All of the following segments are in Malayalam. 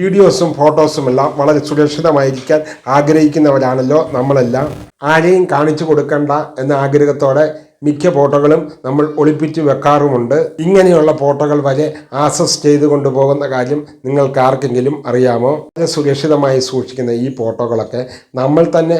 വീഡിയോസും ഫോട്ടോസും എല്ലാം വളരെ സുരക്ഷിതമായിരിക്കാൻ ആഗ്രഹിക്കുന്നവരാണല്ലോ നമ്മളെല്ലാം. ആരെയും കാണിച്ചു കൊടുക്കണ്ട എന്ന ആഗ്രഹത്തോടെ മിക്ക ഫോട്ടോകളും നമ്മൾ ഒളിപ്പിച്ചു വെക്കാറുമുണ്ട്. ഇങ്ങനെയുള്ള ഫോട്ടോകൾ വരെ ആക്സസ് ചെയ്ത് കൊണ്ടുപോകുന്ന കാര്യം നിങ്ങൾക്ക് ആർക്കെങ്കിലും അറിയാമോ? വളരെ സുരക്ഷിതമായി സൂക്ഷിക്കുന്ന ഈ ഫോട്ടോകളൊക്കെ നമ്മൾ തന്നെ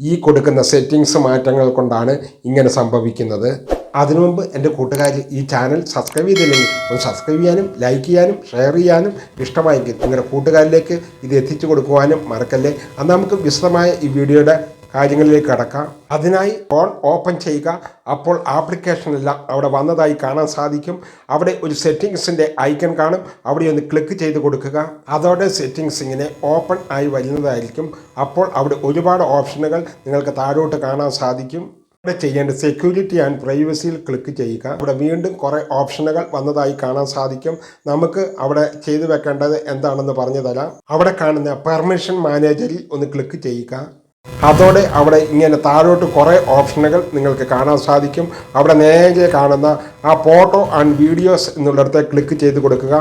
ഈ കൊടുക്കുന്ന സെറ്റിങ്സ് മാറ്റങ്ങൾ കൊണ്ടാണ് ഇങ്ങനെ സംഭവിക്കുന്നത്. അതിനു മുമ്പ് എന്റെ കൂട്ടുകാർ ഈ ചാനൽ സബ്സ്ക്രൈബ് ചെയ്തില്ലെങ്കിൽ ഒന്ന് സബ്സ്ക്രൈബ് ചെയ്യാനും ലൈക്ക് ചെയ്യാനും ഷെയർ ചെയ്യാനും ഇഷ്ടമായെങ്കിൽ നിങ്ങളുടെ കൂട്ടുകാരിലേക്ക് ഇത് എത്തിച്ചു കൊടുക്കുവാനും മറക്കല്ലേ. അന്ന് നമുക്ക് വിശദമായ ഈ വീഡിയോയുടെ കാര്യങ്ങളിലേക്ക് കടക്കാം. അതിനായി ഫോൺ ഓപ്പൺ ചെയ്യുക. അപ്പോൾ ആപ്ലിക്കേഷനെല്ലാം അവിടെ വന്നതായി കാണാൻ സാധിക്കും. അവിടെ ഒരു സെറ്റിങ്സിന്റെ ഐക്കൺ കാണും. അവിടെ ഒന്ന് ക്ലിക്ക് ചെയ്ത് കൊടുക്കുക. അതോടെ സെറ്റിങ്സ് ഇങ്ങനെ ഓപ്പൺ ആയി വരുന്നതായിരിക്കും. അപ്പോൾ അവിടെ ഒരുപാട് ഓപ്ഷനുകൾ നിങ്ങൾക്ക് താഴോട്ട് കാണാൻ സാധിക്കും. ഇവിടെ ചെയ്യേണ്ട സെക്യൂരിറ്റി ആൻഡ് പ്രൈവസിയിൽ ക്ലിക്ക് ചെയ്യുക. ഇവിടെ വീണ്ടും കുറേ ഓപ്ഷനുകൾ വന്നതായി കാണാൻ സാധിക്കും. നമുക്ക് അവിടെ ചെയ്തു വെക്കേണ്ടത് എന്താണെന്ന് പറഞ്ഞു തരാം. അവിടെ കാണുന്ന പെർമിഷൻ മാനേജറിൽ ഒന്ന് ക്ലിക്ക് ചെയ്യുക. അതോടെ അവിടെ ഇങ്ങനെ താഴോട്ട് കുറേ ഓപ്ഷനുകൾ നിങ്ങൾക്ക് കാണാൻ സാധിക്കും. അവിടെ നേരെ കാണുന്ന ആ ഫോട്ടോ ആൻഡ് വീഡിയോസ് എന്നുള്ളിടത്ത് ക്ലിക്ക് ചെയ്ത് കൊടുക്കുക.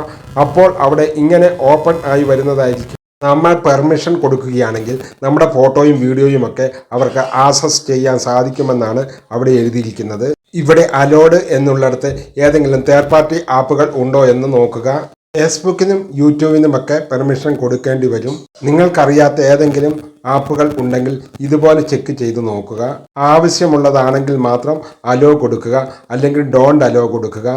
അപ്പോൾ അവിടെ ഇങ്ങനെ ഓപ്പൺ ആയി വരുന്നതായിരിക്കും. നമ്മൾ പെർമിഷൻ കൊടുക്കുകയാണെങ്കിൽ നമ്മുടെ ഫോട്ടോയും വീഡിയോയും ഒക്കെ അവർക്ക് ആക്സസ് ചെയ്യാൻ സാധിക്കുമെന്നാണ് അവിടെ എഴുതിയിരിക്കുന്നത്. ഇവിടെ അലോഡ് എന്നുള്ളിടത്ത് ഏതെങ്കിലും തേർഡ് പാർട്ടി ആപ്പുകൾ ഉണ്ടോ എന്ന് നോക്കുക. ഫേസ്ബുക്കിനും യൂട്യൂബിനും ഒക്കെ പെർമിഷൻ കൊടുക്കേണ്ടി വരും. നിങ്ങൾക്കറിയാത്ത ഏതെങ്കിലും ആപ്പുകൾ ഉണ്ടെങ്കിൽ ഇതുപോലെ ചെക്ക് ചെയ്ത് നോക്കുക. ആവശ്യമുള്ളതാണെങ്കിൽ മാത്രം അലോ കൊടുക്കുക. അല്ലെങ്കിൽ ഡോണ്ട് അലോ കൊടുക്കുക.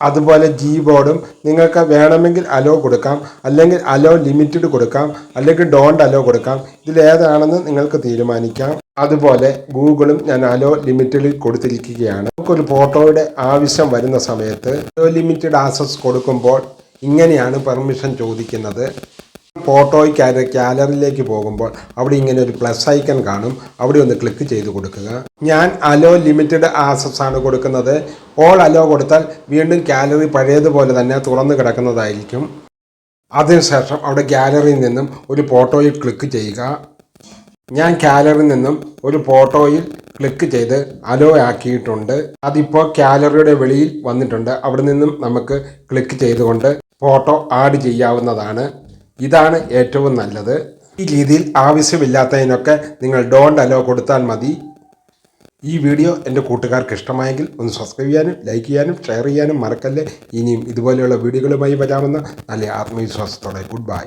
അതുപോലെ ജി ബോർഡും നിങ്ങൾക്ക് വേണമെങ്കിൽ അലോ കൊടുക്കാം അല്ലെങ്കിൽ അലോ ലിമിറ്റഡ് കൊടുക്കാം അല്ലെങ്കിൽ ഡോണ്ട് അലോ കൊടുക്കാം. ഇതിലേതാണെന്ന് നിങ്ങൾക്ക് തീരുമാനിക്കാം. അതുപോലെ ഗൂഗിളും ഞാൻ അലോ ലിമിറ്റഡിൽ കൊടുത്തിരിക്കുകയാണ്. നമുക്കൊരു ഫോട്ടോയുടെ ആവശ്യം വരുന്ന സമയത്ത് അലോ ലിമിറ്റഡ് ആക്സസ് കൊടുക്കുമ്പോൾ ഇങ്ങനെയാണ് പെർമിഷൻ ചോദിക്കുന്നത്. ഫോട്ടോയ്ക്ക് ഗാലറിയിലേക്ക് പോകുമ്പോൾ അവിടെ ഇങ്ങനെ ഒരു പ്ലസ് ഐക്കൺ കാണും. അവിടെ ഒന്ന് ക്ലിക്ക് ചെയ്ത് കൊടുക്കുക. ഞാൻ അലോ ലിമിറ്റഡ് ആസസ് ആണ് കൊടുക്കുന്നത്. ഓൾ അലോ കൊടുത്താൽ വീണ്ടും ഗാലറി പഴയതുപോലെ തന്നെ തുറന്നു കിടക്കുന്നതായിരിക്കും. അതിനുശേഷം അവിടെ ഗാലറിയിൽ നിന്നും ഒരു ഫോട്ടോയിൽ ക്ലിക്ക് ചെയ്യുക. ഞാൻ ഗാലറിയിൽ നിന്നും ഒരു ഫോട്ടോയിൽ ക്ലിക്ക് ചെയ്ത് അലോ ആക്കിയിട്ടുണ്ട്. അതിപ്പോൾ ഗാലറിയുടെ വെളിയിൽ വന്നിട്ടുണ്ട്. അവിടെ നിന്നും നമുക്ക് ക്ലിക്ക് ചെയ്തുകൊണ്ട് ഫോട്ടോ ആഡ് ചെയ്യാവുന്നതാണ്. ഇതാണ് ഏറ്റവും നല്ലത്. ഈ രീതിയിൽ ആവശ്യമില്ലാത്തതിനൊക്കെ നിങ്ങൾ ഡോണ്ട് അലോ കൊടുത്താൽ മതി. ഈ വീഡിയോ എന്റെ കൂട്ടുകാർക്ക് ഇഷ്ടമായെങ്കിൽ ഒന്ന് സബ്സ്ക്രൈബ് ചെയ്യാനും ലൈക്ക് ചെയ്യാനും ഷെയർ ചെയ്യാനും മറക്കല്ലേ. ഇനിയും ഇതുപോലെയുള്ള വീഡിയോകളുമായി വരാമെന്ന നല്ല ആത്മവിശ്വാസത്തോടെ. Good bye